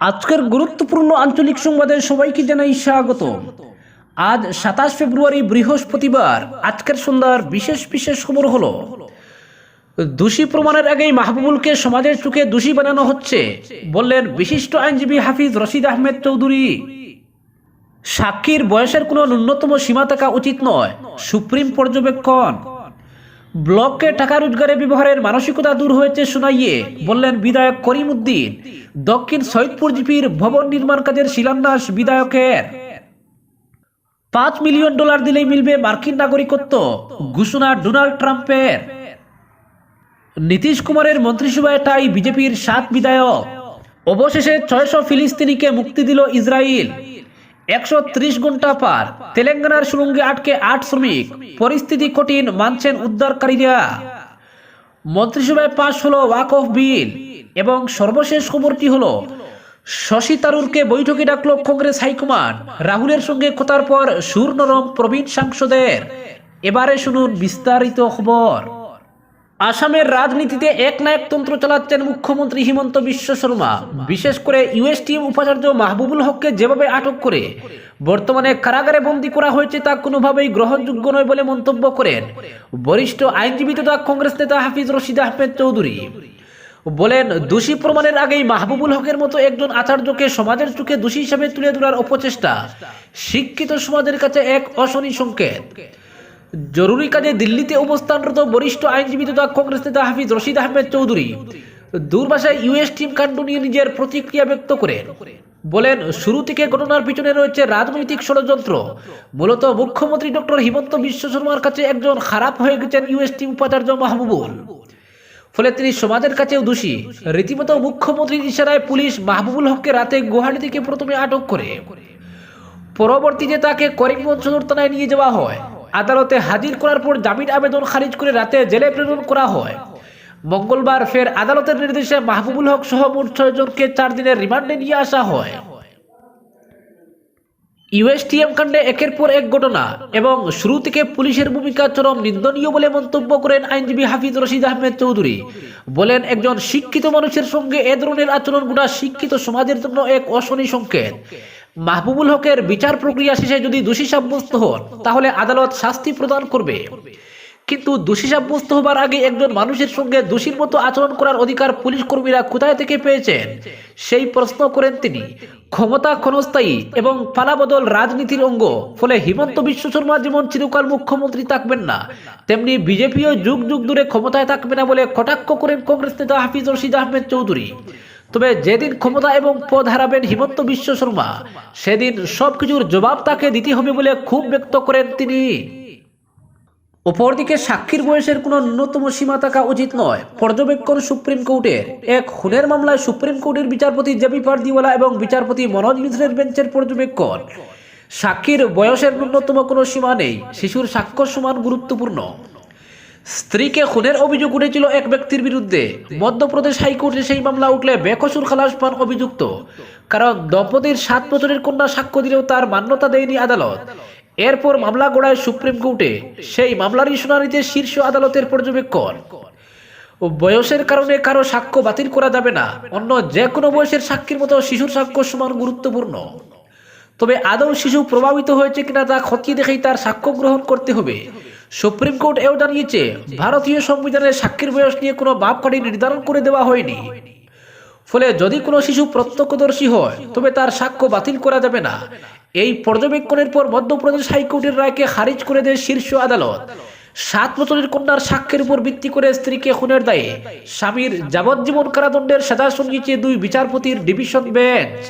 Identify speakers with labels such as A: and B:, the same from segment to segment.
A: আজকের গুরুত্বপূর্ণ আঞ্চলিক সংবাদে সবাইকে জানাই স্বাগত। আজ সাতাশ ফেব্রুয়ারি বৃহস্পতিবার, আজকের সন্ধ্যার বিশেষ বিশেষ খবর হলো, দোষী প্রমাণের আগেই মাহবুবুলকে সমাজের চোখে দোষী বানানো হচ্ছে, বললেন বিশিষ্ট আইনজীবী হাফিজ রশিদ আহমেদ চৌধুরী। সাক্ষীর বয়সের কোনো ন্যূনতম সীমা থাকা উচিত নয়, সুপ্রিম পর্যবেক্ষণ। ব্লককে টাকা রোজগারে ব্যবহারের মানসিকতা দূর হয়েছে শোনাইয়ে বললেন বিধায়ক করিম উদ্দিন দক্ষিণ সৈয়দপুর জিপির ভবন নির্মাণ কাজের শিলান্যাস বিধায়কের। পাঁচ মিলিয়ন ডলার দিলেই মিলবে মার্কিন নাগরিকত্ব, ঘোষণা ডোনাল্ড ট্রাম্পের। নীতিশ কুমারের মন্ত্রিসভায় তাই বিজেপির সাত বিধায়ক। অবশেষে ছয়শো ফিলিস্তিনিকে মুক্তি দিল ইসরায়েল একশো ত্রিশ ঘণ্টা পার। তেলেঙ্গানার সুরঙ্গে আটকে আট শ্রমিক। পরিস্থিতি কঠিন, মানছেন উদ্ধারকারীরা। মন্ত্রিসভায় পাশ হলো ওয়াক অফ বিল এবং সর্বশেষ খবরটি হলো, শশী তারুরকে বৈঠকে ডাকলো কংগ্রেস হাইকমান্ড। রাহুলের সঙ্গে কথার পর সুর নরম প্রবীণ সাংসদের। এবারে শুনুন বিস্তারিত খবর। আসামের রাজনীতিতে এক না এক তন্ত্র চালাচ্ছেন মুখ্যমন্ত্রী হিমন্ত বিশ্ব শর্মা। বিশেষ করে ইউএসটিএম উপাচার্য মাহবুবুল হককে যেভাবে আটক করে, বর্তমানে কারাগারে বন্দী করা হয়েছে তা কোনোভাবেই গ্রহণযোগ্য নয় বলে মন্তব্য করেন বরিষ্ঠ আইনজীবী তথা কংগ্রেস নেতা হাফিজ রশিদ আহমেদ চৌধুরী। বলেন, দোষী প্রমাণের আগেই মাহবুবুল হকের মতো একজন আচার্যকে সমাজের চোখে দোষী হিসেবে তুলে ধরার অপচেষ্টা। শিক্ষিত সমাজের কাছে এক অশনি সংকেত। জরুরি কাজে দিল্লিতে অবস্থানরত বরিষ্ঠ আইনজীবী তথা কংগ্রেস নেতা হাফিজ রশিদ আহমেদ চৌধুরী দূরভাষায় ইউএস টিম কাণ্ড নিয়ে নিজের প্রতিক্রিয়া ব্যক্ত করেন। বলেন, শুরু থেকে ঘটনার পিছনে রয়েছে রাজনৈতিক ষড়যন্ত্র। মূলত মুখ্যমন্ত্রী ডক্টর হিমন্ত বিশ্ব শর্মার কাছে একজন খারাপ হয়ে গেছেন ইউএস টিম উপাচার্য মাহবুবুল। ফলে তিনি সমাজের কাছেও দোষী। রীতিমতো মুখ্যমন্ত্রীর ইশারায় পুলিশ মাহবুবুল হককে রাতে গুয়াহাটি থেকে প্রথমে আটক করে। পরবর্তীতে তাকে করিমগঞ্জ সদর থানায় নিয়ে যাওয়া হয়। আদালতে হাজির করার পর জামিন আবেদন খারিজ করে রাতে জেলে প্রেরণ করা হয়। মঙ্গলবার ফের আদালতের নির্দেশে মাহবুবুল হক সহ মোট ছয়জনকে চার দিনের রিমান্ডে নিয়ে আসা হয়। ইউএসটিএম কাণ্ডে একের পর এক ঘটনা এবং শুরু থেকে পুলিশের ভূমিকা চরম নিন্দনীয় বলে মন্তব্য করেন আইনজীবী হাফিজ রশিদ আহমেদ চৌধুরী। বলেন, একজন শিক্ষিত মানুষের সঙ্গে এ ধরনের আচরণ গোটা শিক্ষিত সমাজের জন্য এক অশনি সংকেত। মাহবুবুল হকের বিচার প্রক্রিয়া শেষে যদি দোষী সাব্যস্ত হন, তাহলে আদালত শাস্তি প্রদান করবে। কিন্তু দোষী সাব্যস্ত হবার আগে একজন মানুষের সঙ্গে দোষীর মতো আচরণ করার অধিকার পুলিশ কর্মীরা কোথায় থেকে পেয়েছেন, সেই প্রশ্ন করেন তিনি। ক্ষমতা ক্ষণস্থায়ী এবং পালাবদল রাজনীতির অঙ্গ, ফলে হিমন্ত বিশ্ব শর্মা যেমন চিরকাল মুখ্যমন্ত্রী থাকবেন না, তেমনি বিজেপিও যুগ যুগ ধরে ক্ষমতায় থাকবে না বলে কটাক্ষ করেন কংগ্রেস নেতা হাফিজ রশিদ আহমেদ চৌধুরী। তবে যেদিন ক্ষমতা এবং পদ হারাবেন হিমন্ত বিশ্ব শর্মা, সেদিন সবকিছুর জবাব তাকে দিতে হবে বলে খুব ব্যক্ত করেন তিনি। অপরদিকে সাক্ষীর বয়সের কোনো ন্যূনতম সীমা থাকা উচিত নয়। পর্যবেক্ষণ সুপ্রিম কোর্টের এক খুনের মামলায় সুপ্রিম কোর্টের বিচারপতি জেবি পারদিওয়ালা এবং বিচারপতি মনোজ মিশ্রের বেঞ্চের পর্যবেক্ষণ। সাক্ষীর বয়সের ন্যূনতম কোনো সীমা নেই। শিশুর সাক্ষ্য সমান গুরুত্বপূর্ণ। স্ত্রীকে খুনের অভিযোগ উঠেছিল এক ব্যক্তির বিরুদ্ধে। মধ্যপ্রদেশ হাইকোর্টে সেই মামলা উঠলে বেকসুর খালাস পান অভিযুক্ত। কারণ দম্পতির সাত বছরের কন্যা সাক্ষ্য দিলেও তার মান্যতা দেয়নি আদালত। এরপর মামলা গড়ায় সুপ্রিম কোর্টে সেই মামলারই শুনানিতে শীর্ষ আদালতের পর্যবেক্ষণ। বয়সের কারণে কারও সাক্ষ্য বাতিল করা যাবে না। অন্য যে কোনো বয়সের সাক্ষীর মতো শিশুর সাক্ষ্য সমান গুরুত্বপূর্ণ। তবে আদৌ শিশু প্রভাবিত হয়েছে কিনা তা খতিয়ে দেখেই তার সাক্ষ্য গ্রহণ করতে হবে। সুপ্রিম কোর্ট এও জানিয়েছে, ভারতীয় সংবিধানের সাক্ষীর বয়স নিয়ে কোনো মাপকাঠি নির্ধারণ করে দেওয়া হয়নি। ফলে যদি কোনো শিশু প্রত্যক্ষদর্শী হয়, তবে তার সাক্ষ্য বাতিল করা যাবে না। এই পর্যবেক্ষণের পর মধ্যপ্রদেশ হাইকোর্টের রায়কে খারিজ করে দেয় শীর্ষ আদালত। সাত বছরের কন্যার সাক্ষ্যের উপর ভিত্তি করে স্ত্রীকে খুনের দায়ে স্বামীর যাবজ্জীবন কারাদণ্ডের সাজা শুনিয়েছে দুই বিচারপতির ডিভিশন বেঞ্চ।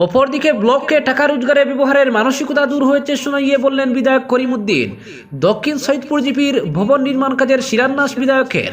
A: অপরদিকে ব্লককে টাকা রোজগারে ব্যবহারের মানসিকতা দূর হয়েছে শুনাইয়ে বললেন বিধায়ক করিমউদ্দিন দক্ষিণ সৈয়দপুর জিপির ভবন নির্মাণ কাজের শিলান্যাস বিধায়কের।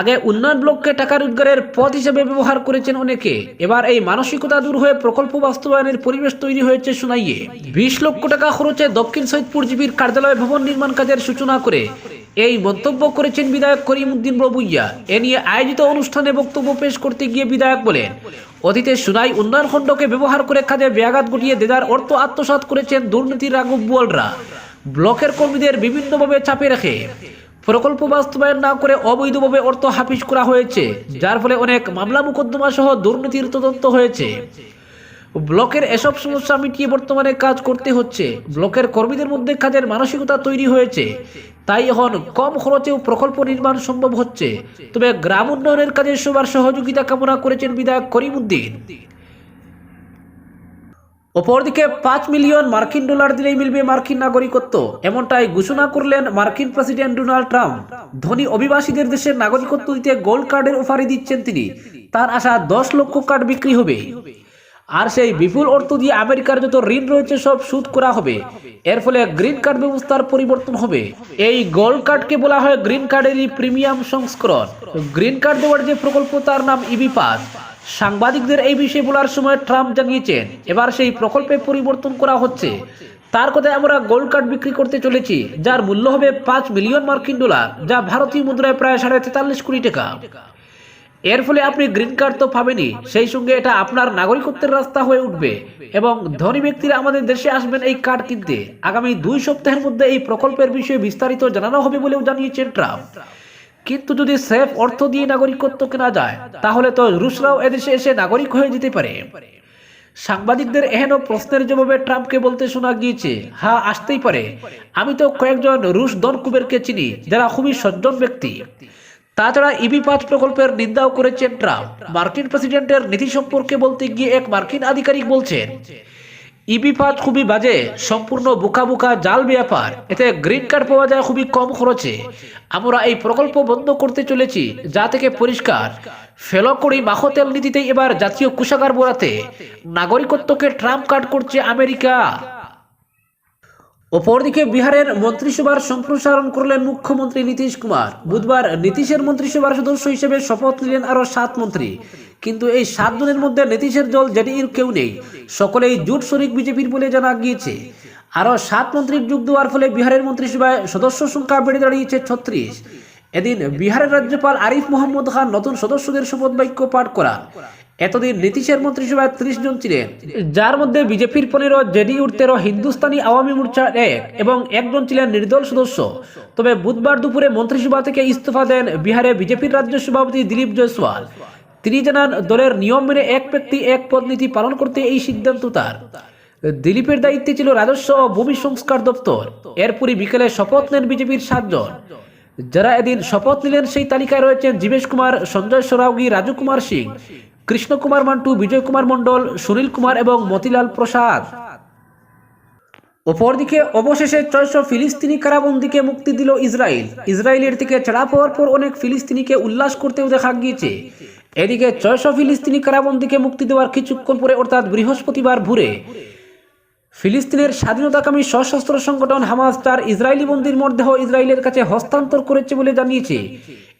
A: আগে উন্নয়ন ব্লককে টাকা রোজগারের পথ হিসেবে ব্যবহার করেছেন অনেকে। এবার এই মানসিকতা দূর হয়ে প্রকল্প বাস্তবায়নের পরিবেশ তৈরি হয়েছে শুনাইয়ে বিশ লক্ষ টাকা খরচে দক্ষিণ সৈয়দপুর জিপির কার্যালয় ভবন নির্মাণ কাজের সূচনা করে এই মন্তব্য করেছেন বিধায়ক করিমউদ্দিন প্রভুইয়া এ নিয়ে আয়োজিত অনুষ্ঠানে বক্তব্য পেশ করতে গিয়ে বিধায়ক বলেন, অতীতে সুনাই উন্নয়ন খণ্ডকে ব্যবহার করে খাদে ব্যাঘাত ঘটিয়ে দেদার অর্থ আত্মসাৎ করেছেন দুর্নীতির রাঘব বুয়ালরা। ব্লকের কর্মীদের বিভিন্নভাবে চাপে রেখে। প্রকল্প বাস্তবায়ন না করে অবৈধভাবে অর্থ হাফিজ করা হয়েছে, যার ফলে অনেক মামলা মোকদ্দমা সহ দুর্নীতির তদন্ত হয়েছে। ব্লকের এসব সমস্যা মিটিয়ে বর্তমানে কাজ করতে হচ্ছে। ব্লকের কর্মীদের মধ্যে কাজের মানসিকতা তৈরি হয়েছে। তাই এখন কম খরচেও প্রকল্প নির্মাণ সম্ভব হচ্ছে। তবে গ্রাম উন্নয়নের কাজে সবার সহযোগিতা কামনা করেছেন বিধায়ক করিমউদ্দিন। অপরদিকে পাঁচ মিলিয়ন মার্কিন ডলার দিলেই মিলবে মার্কিন নাগরিকত্ব। এমনটাই ঘোষণা করলেন মার্কিন প্রেসিডেন্ট ডোনাল্ড ট্রাম্প। ধনী অভিবাসীদের দেশের নাগরিকত্ব দিতে গোল্ড কার্ডের অফারই দিচ্ছেন তিনি। তার আশা দশ লক্ষ কার্ড বিক্রি হবে। আর সেই বিপুল অর্থ দিয়ে আমেরিকার যত ঋণ রয়েছে, সব সুদ করা হবে। এর ফলে গ্রিন কার্ড ব্যবস্থার পরিবর্তন হবে। এই গোল্ড কার্ডকে বলা হয় গ্রিন কার্ডেরই প্রিমিয়াম সংস্করণ। গ্রিন কার্ড দেওয়ার যে প্রকল্প, তার নাম ইবি পাস সাংবাদিকদের এই বিষয়ে বলার সময় ট্রাম্প জানিয়েছেন, এবার সেই প্রকল্পে পরিবর্তন করা হচ্ছে। তার কথায় আমরা গোল্ড কার্ড বিক্রি করতে চলেছি, যার মূল্য হবে পাঁচ মিলিয়ন মার্কিন ডলার, যা ভারতীয় মুদ্রায় প্রায় সাড়ে তেতাল্লিশ কোটি টাকা। এর ফলে আপনি গ্রিন কার্ড তো পাবেনই। সেই সঙ্গে এটা আপনার নাগরিকত্বের রাস্তা হয়ে উঠবে। এবং ধনী ব্যক্তিরা আমাদের দেশে আসবেন এই কার্ড কিনতে। আগামী দুই সপ্তাহের মধ্যে এই প্রকল্পের বিষয়ে বিস্তারিত জানানো হবে বলেও জানিয়েছেন ট্রাম্প। কিন্তু যদি সেফ অর্থ দিয়ে নাগরিকত্ব কেনা যায়, তাহলে তো রুশরাও এদেশে এসে নাগরিক হয়ে যেতে পারে। সাংবাদিকদের এহেন প্রশ্নের জবাবে ট্রাম্পকে বলতে শোনা গিয়েছে হ্যাঁ আসতেই পারে। আমি তো কয়েকজন রুশ দনকুবেরকে চিনি, যারা খুবই সজ্জন ব্যক্তি। তাছাড়া ইবি পাঁচ প্রকল্পের নিন্দাও করেছেন ট্রাম্প। মার্কিন প্রেসিডেন্টের নীতি সম্পর্কে বলতে গিয়ে এক মার্কিন আধিকারিক বলছেন ইবি পাঁচ খুবই বাজে, সম্পূর্ণ বোকা বোকা জাল ব্যাপার, এতে গ্রিন কার্ড পাওয়া যায় খুবই কম খরচে। আমরা এই প্রকল্প বন্ধ করতে চলেছি, যা থেকে পরিষ্কার। ফেলো করি মাখতেল নীতিতেই এবার জাতীয় কুষাগার বোড়াতে নাগরিকত্বকে ট্রাম্প কার্ড করছে আমেরিকা। অপরদিকে বিহারের মন্ত্রিসভার সম্প্রসারণ করলেন মুখ্যমন্ত্রী নীতিশ কুমার। বুধবার নীতিশের মন্ত্রিসভার সদস্য হিসেবে শপথ নিলেন আরও সাত মন্ত্রী। কিন্তু এই সাতজনের মধ্যে নীতিশের দল জেডিইউর কেউ নেই। সকলেই জোট শরিক বিজেপির বলে জানা গিয়েছে। আরও সাত মন্ত্রীর যোগ দেওয়ার ফলে বিহারের মন্ত্রিসভায় সদস্য সংখ্যা বেড়ে দাঁড়িয়েছে ছত্রিশ। এদিন বিহারের রাজ্যপাল আরিফ মোহাম্মদ খান নতুন সদস্যদের শপথ বাক্য পাঠ করান। এতদিন নীতিশের মন্ত্রিসভায় ত্রিশ জন ছিলেন। যার মধ্যে বিজেপির পনেরো জেডিইউর তেরো, হিন্দুস্তানি আওয়ামী মোর্চার এক এবং একজন ছিলেন নির্দল সদস্য। তবে বুধবার দুপুরে মন্ত্রিসভা থেকে ইস্তফা দেন বিহারে বিজেপির রাজ্য সভাপতি দিলীপ জয়সওয়াল। তিনি জানান, দলের নিয়ম মেনে এক ব্যক্তি এক পদ নীতি পালন করতে এই সিদ্ধান্ত তার। দিলীপের দায়িত্বে ছিল রাজস্ব ও ভূমি সংস্কার দপ্তর। এরপরই বিকেলে শপথ নেন বিজেপির সাতজন। যারা এদিন শপথ নিলেন সেই তালিকায় রয়েছেন জীবেশ কুমার, সঞ্জয় সরাওগি, রাজু কুমার সিং। কৃষ্ণ কুমার মান্টু বিজয় কুমার মণ্ডল, সুনীল কুমার এবং মতিলাল প্রসাদ। অপরদিকে অবশেষে ছয়শো ফিলিস্তিনি কারাবন্দিকে মুক্তি দিল ইসরায়েল। ইসরায়েলের থেকে ছাড়া পাওয়ার পর অনেক ফিলিস্তিনিকে উল্লাস করতেও দেখা গিয়েছে। এদিকে ছয়শো ফিলিস্তিনি কারাবন্দিকে মুক্তি দেওয়ার কিছুক্ষণ পরে, অর্থাৎ বৃহস্পতিবার ভোরে, ফিলিস্তিনের স্বাধীনতাকামী সশস্ত্র সংগঠন হামাস তার ইসরায়েলি বন্দির মরদেহ ইসরায়েলের কাছে হস্তান্তর করেছে বলে জানিয়েছে।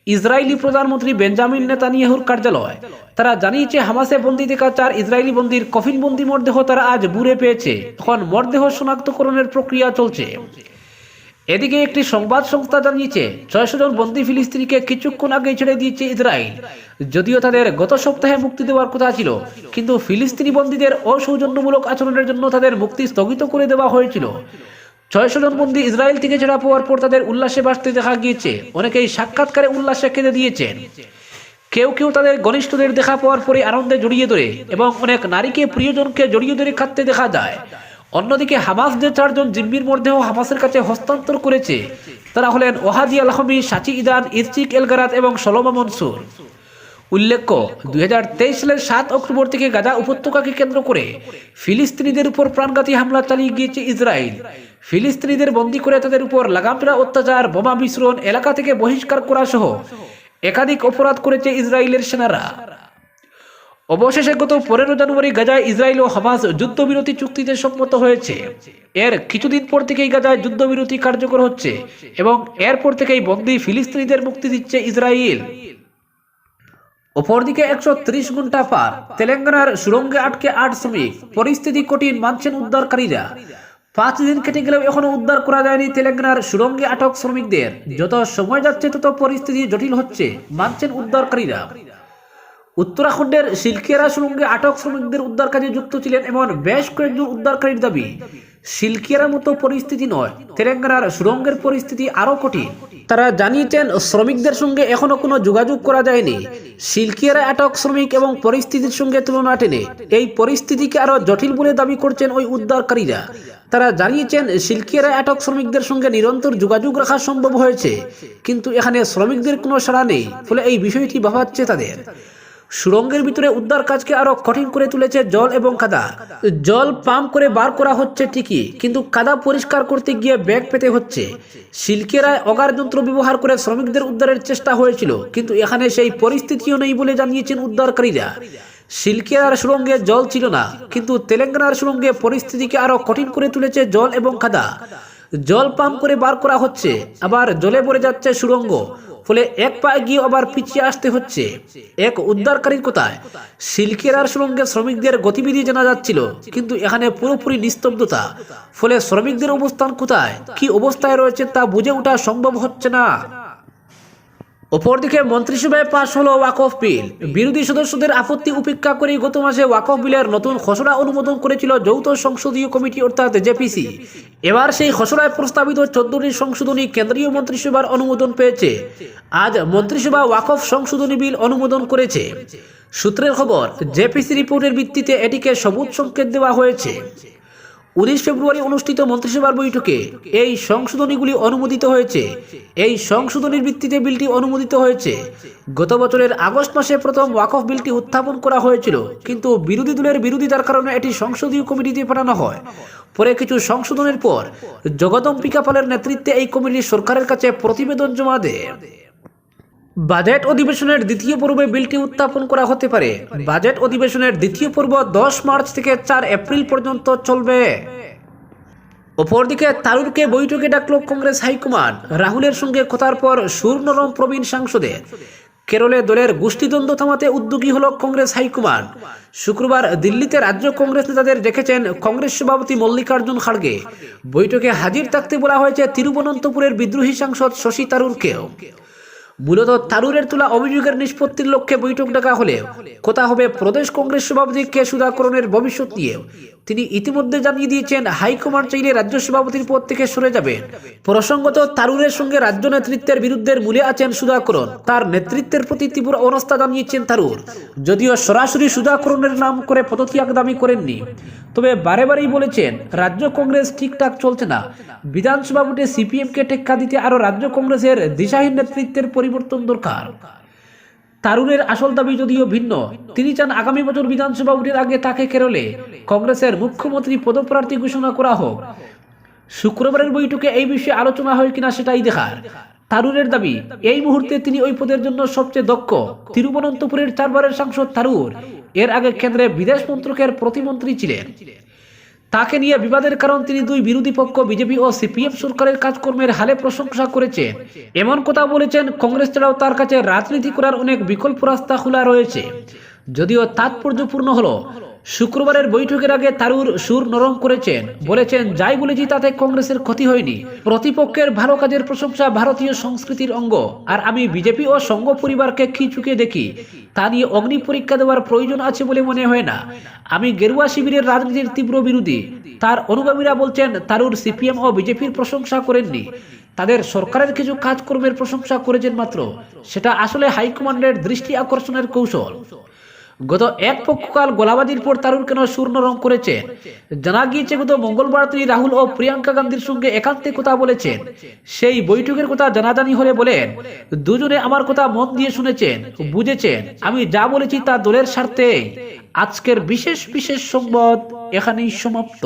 A: ইসরায়েলি প্রধানমন্ত্রী বেঞ্জামিন নেতানিয়াহুর কার্যালয়। তারা জানিয়েছে, হামাসে বন্দি থাকা চার ইসরায়েলি বন্দির কফিন বন্দি মরদেহ তারা আজ বুড়ে পেয়েছে। এখন মরদেহ শনাক্তকরণের প্রক্রিয়া চলছে। এদিকে একটি সংবাদ সংস্থা জানিয়েছে, ছয়শো জন বন্দি ফিলিস্তিনিকে কিছুক্ষণ আগে ছেড়ে দিয়েছে ইসরায়েল। যদিও তাদের গত সপ্তাহে মুক্তি দেওয়ার কথা ছিল, কিন্তু ফিলিস্তিনি বন্দীদের অসৌজন্যমূলক আচরণের জন্য তাদের মুক্তি স্থগিত করে দেওয়া হয়েছিল। ছয়শো বন্দী ইসরায়েল থেকে ছেড়া পাওয়ার পর তাদের উল্লাসে বাসতে দেখা গিয়েছে। অনেকেই সাক্ষাৎকারে উল্লাসে কেঁদে দিয়েছেন। কেউ কেউ তাদের ঘনিষ্ঠদের দেখা পাওয়ার পরে আনন্দে জড়িয়ে ধরে এবং অনেক নারীকে প্রিয়জনকে জড়িয়ে ধরে কাঁদতে দেখা যায়। অন্যদিকে হামাস যে চারজন জিম্মির মধ্যেও হামাসের কাছে হস্তান্তর করেছে। তারা হলেন ওহাদি আলহমি সাচি ইদান, ইরচিক এলগারাত এবং সলোমা মনসুর। উল্লেখ্য, দুই হাজার তেইশ সালের সাত অক্টোবর থেকে গাজা উপত্যকাকে কেন্দ্র করে ফিলিস্তিনিদের উপর প্রাণঘাতী হামলা চালিয়ে গিয়েছে ইসরায়েল। ফিলিস্তিনিদের বন্দী করে তাদের উপর লাগামটা অত্যাচার, বোমা বিস্ফোরণ এলাকা থেকে বহিষ্কার করা সহ একাধিক অপরাধ করেছে ইসরায়েলের সেনারা। অবশেষে গত পনেরো জানুয়ারি গাজায় ইসরায়েল ও হামাস যুদ্ধবিরতি চুক্তিতে সম্মত হয়েছে। এর কিছুদিন পর থেকেই গাজায় যুদ্ধবিরতি কার্যকর হচ্ছে এবং এরপর থেকেই বন্দী ফিলিস্তিনিদের মুক্তি দিচ্ছে ইসরায়েল। অপরদিকে একশো ত্রিশ ঘণ্টা পার তেলেঙ্গানার সুরঙ্গে আটকে আট শ্রমিক। পরিস্থিতি কঠিন, মানছেন উদ্ধারকারীরা। পাঁচ দিন কেটে গেলেও এখনও উদ্ধার করা যায়নি তেলেঙ্গানার সুরঙ্গে আটক শ্রমিকদের। যত সময় যাচ্ছে, তত পরিস্থিতি জটিল হচ্ছে, মানছেন উদ্ধারকারীরা। উত্তরাখণ্ডের সিলকিয়ারা সুরঙ্গে আটক শ্রমিকদের উদ্ধার কাজে যুক্ত ছিলেন এমন বেশ কয়েকজন উদ্ধারকারীর দাবি। সিলকিয়ারার মতো পরিস্থিতি নয়, তেলেঙ্গানার সুরঙ্গের পরিস্থিতি আরও কঠিন। তারা জানিয়েছেন, শ্রমিকদের সঙ্গে এখনও কোনো যোগাযোগ করা যায়নি। সিলকিয়ারা আটক শ্রমিক এবং পরিস্থিতির সঙ্গে তুলনা টেনে এই পরিস্থিতিকে আরও জটিল বলে দাবি করছেন ওই উদ্ধারকারীরা। তারা জানিয়েছেন সিলকিয়ারা আটক শ্রমিকদের সঙ্গে নিরন্তর যোগাযোগ রাখা সম্ভব হয়েছে, কিন্তু এখানে শ্রমিকদের কোনো সাড়া নেই, ফলে এই বিষয়টি ভাবাচ্ছে তাদের। সুরঙ্গের ভিতরে উদ্ধার কাজকে আরও কঠিন করে তুলেছে জল এবং কাদা। জল পাম্প করে বার করা হচ্ছে ঠিকই, কিন্তু কাদা পরিষ্কার করতে গিয়ে ব্যাগ পেতে হচ্ছে। সিল্কেরায় অগার যন্ত্র ব্যবহার করে শ্রমিকদের উদ্ধারের চেষ্টা হয়েছিল, কিন্তু এখানে সেই পরিস্থিতিও নেই বলে জানিয়েছেন উদ্ধারকারীরা। সিল্কেরার সুরঙ্গে জল ছিল না, কিন্তু তেলেঙ্গানার সুরঙ্গে পরিস্থিতিকে আরও কঠিন করে তুলেছে জল এবং কাদা। জল পাম্প করে বার করা হচ্ছে, আবার জলে পড়ে যাচ্ছে সুরঙ্গ। ফলে এক পায়ে গিয়ে আবার পিছিয়ে আসতে হচ্ছে। এক উদ্ধারকারীর কোথায়? সিল্কেরার সুরঙ্গে শ্রমিকদের গতিবিধি জানা যাচ্ছিল, কিন্তু এখানে পুরোপুরি নিস্তব্ধতা। ফলে শ্রমিকদের অবস্থান কোথায়? কি অবস্থায় রয়েছে তা বুঝে ওঠা সম্ভব হচ্ছে না। অপরদিকে মন্ত্রিসভায় পাশ হলো ওয়াকফ বিল বিরোধী সদস্যদের আপত্তি উপেক্ষা করে গত মাসে ওয়াকফ বিলের নতুন খসড়া অনুমোদন করেছিল যৌথ সংসদীয় কমিটি, অর্থাৎ জেপিসি। এবার সেই খসড়ায় প্রস্তাবিত চোদ্দটি সংশোধনী কেন্দ্রীয় মন্ত্রিসভার অনুমোদন পেয়েছে। আজ মন্ত্রিসভা ওয়াকফ সংশোধনী বিল অনুমোদন করেছে। সূত্রের খবর, জেপিসি রিপোর্টের ভিত্তিতে এটিকে সবুজ সংকেত দেওয়া হয়েছে। উনিশ ফেব্রুয়ারি অনুষ্ঠিত মন্ত্রিসভার বৈঠকে এই সংশোধনীগুলি অনুমোদিত হয়েছে। এই সংশোধনীর ভিত্তিতে বিলটি অনুমোদিত হয়েছে। গত বছরের আগস্ট মাসে প্রথম ওয়াকফ বিলটি উত্থাপন করা হয়েছিল, কিন্তু বিরোধী দলের বিরোধিতার কারণে এটি সংসদীয় কমিটিতে পাঠানো হয়। পরে কিছু সংশোধনের পর, জগদম্বিকা পালের নেতৃত্বে এই কমিটি সরকারের কাছে প্রতিবেদন জমা দেয়। বাজেট অধিবেশনের দ্বিতীয় পর্বে বিলটি উত্থাপন করা হতে পারে। বাজেট অধিবেশনের দ্বিতীয় পর্ব দশ মার্চ থেকে চার এপ্রিল পর্যন্ত চলবে। অপরদিকে তারুরকে বৈঠকে ডাকল কংগ্রেস হাইকমান্ড। রাহুলের সঙ্গে কথার পর সুর নরম প্রবীণ সাংসদের কেরলে দলের গোষ্ঠীদ্বন্দ্ব থামাতে উদ্যোগী হল কংগ্রেস হাইকমান্ড। শুক্রবার দিল্লিতে রাজ্য কংগ্রেস নেতাদের দেখেছেন কংগ্রেস সভাপতি মল্লিকার্জুন খাড়গে। বৈঠকে হাজির থাকতে বলা হয়েছে তিরুবনন্তপুরের বিদ্রোহী সাংসদ শশী তারুরকেও। মূলত তারুরের তোলা অভিযোগের নিষ্পত্তির লক্ষ্যে বৈঠক ডাকা হলে কথা হবে প্রদেশ কংগ্রেস সভাপতি কে সুধাকরণের ভবিষ্যৎ নিয়েও তিনি ইতিমধ্যে জানিয়ে দিয়েছেন, হাইকমান্ড চাইলে রাজ্য সভাপতির পদ থেকে সরে যাবেন। প্রসঙ্গত, তারুরের সঙ্গে রাজ্য নেতৃত্বের বিরুদ্ধের মূলে আছেন সুধাকরণ। তার নেতৃত্বের প্রতি তীব্র অনাস্থা জানিয়েছেন তারুর। যদিও সরাসরি সুধাকরণের নাম করে পদত্যাগ দাবি করেননি। তবে বারে বারেই বলেছেন, রাজ্য কংগ্রেস ঠিকঠাক চলছে না। বিধানসভা ভোটে সিপিএমকে টেক্কা দিতে আরও রাজ্য কংগ্রেসের দিশাহীন নেতৃত্বের পরিবর্তন দরকার। তারুণের আসল দাবি যদিও ভিন্ন, তিনি চান আগামী বছর বিধানসভা ভোটের আগে তাকে কেরলে কংগ্রেসের মুখ্যমন্ত্রী পদপ্রার্থী ঘোষণা করা হোক। শুক্রবারের বৈঠকে এই বিষয়ে আলোচনা হয় কিনা সেটাই দেখার। তারুরের দাবি, এই মুহূর্তে তিনি ওই পদের জন্য সবচেয়ে দক্ষ। তিরুবনন্তপুরের চারবারের সাংসদ তারুর। এর আগে কেন্দ্রে বিদেশ মন্ত্রকের প্রতিমন্ত্রী ছিলেন। তাকে নিয়ে বিবাদের কারণ তিনি দুই বিরোধী পক্ষ, বিজেপি ও সিপিএম সরকারের কাজকর্মের হালে প্রশংসা করেছেন এমন কথা বলেছেন কংগ্রেস ছাড়াও তার কাছে রাজনীতি করার অনেক বিকল্প রাস্তা খোলা রয়েছে। যদিও তাৎপর্যপূর্ণ হলো শুক্রবারের বৈঠকের আগে তারুর সুর নরম করেছেন। বলেছেন, যাই বলেছি তাতে কংগ্রেসের ক্ষতি হয়নি। প্রতিপক্ষের ভালো কাজের প্রশংসা ভারতীয় সংস্কৃতির অঙ্গ। আর আমি বিজেপি ও সংঘ পরিবারকে কি চুকে দেখি, তা নিয়ে অগ্নি পরীক্ষা দেওয়ার প্রয়োজন আছে বলে মনে হয় না। আমি গেরুয়া শিবিরের রাজনীতির তীব্র বিরোধী। তার অনুগামীরা বলছেন, তারুর সিপিএম ও বিজেপির প্রশংসা করেননি। তাদের সরকারের কিছু কাজকর্মের প্রশংসা করেছেন মাত্র। সেটা আসলে হাইকমান্ডের দৃষ্টি আকর্ষণের কৌশল। গত এক পক্ষকাল গোলাবাজির পর তারুর কেন শূন্য রং করেছেন জানা গিয়েছে গত মঙ্গলবার তিনি রাহুল ও প্রিয়াঙ্কা গান্ধীর সঙ্গে একান্তে কথা বলেছেন। সেই বৈঠকের কথা জানাজানি হলে বলেন, দুজনে আমার কথা মন দিয়ে শুনেছেন, বুঝেছেন। আমি যা বলেছি তা দলের স্বার্থে। আজকের বিশেষ বিশেষ সংবাদ এখানেই সমাপ্ত।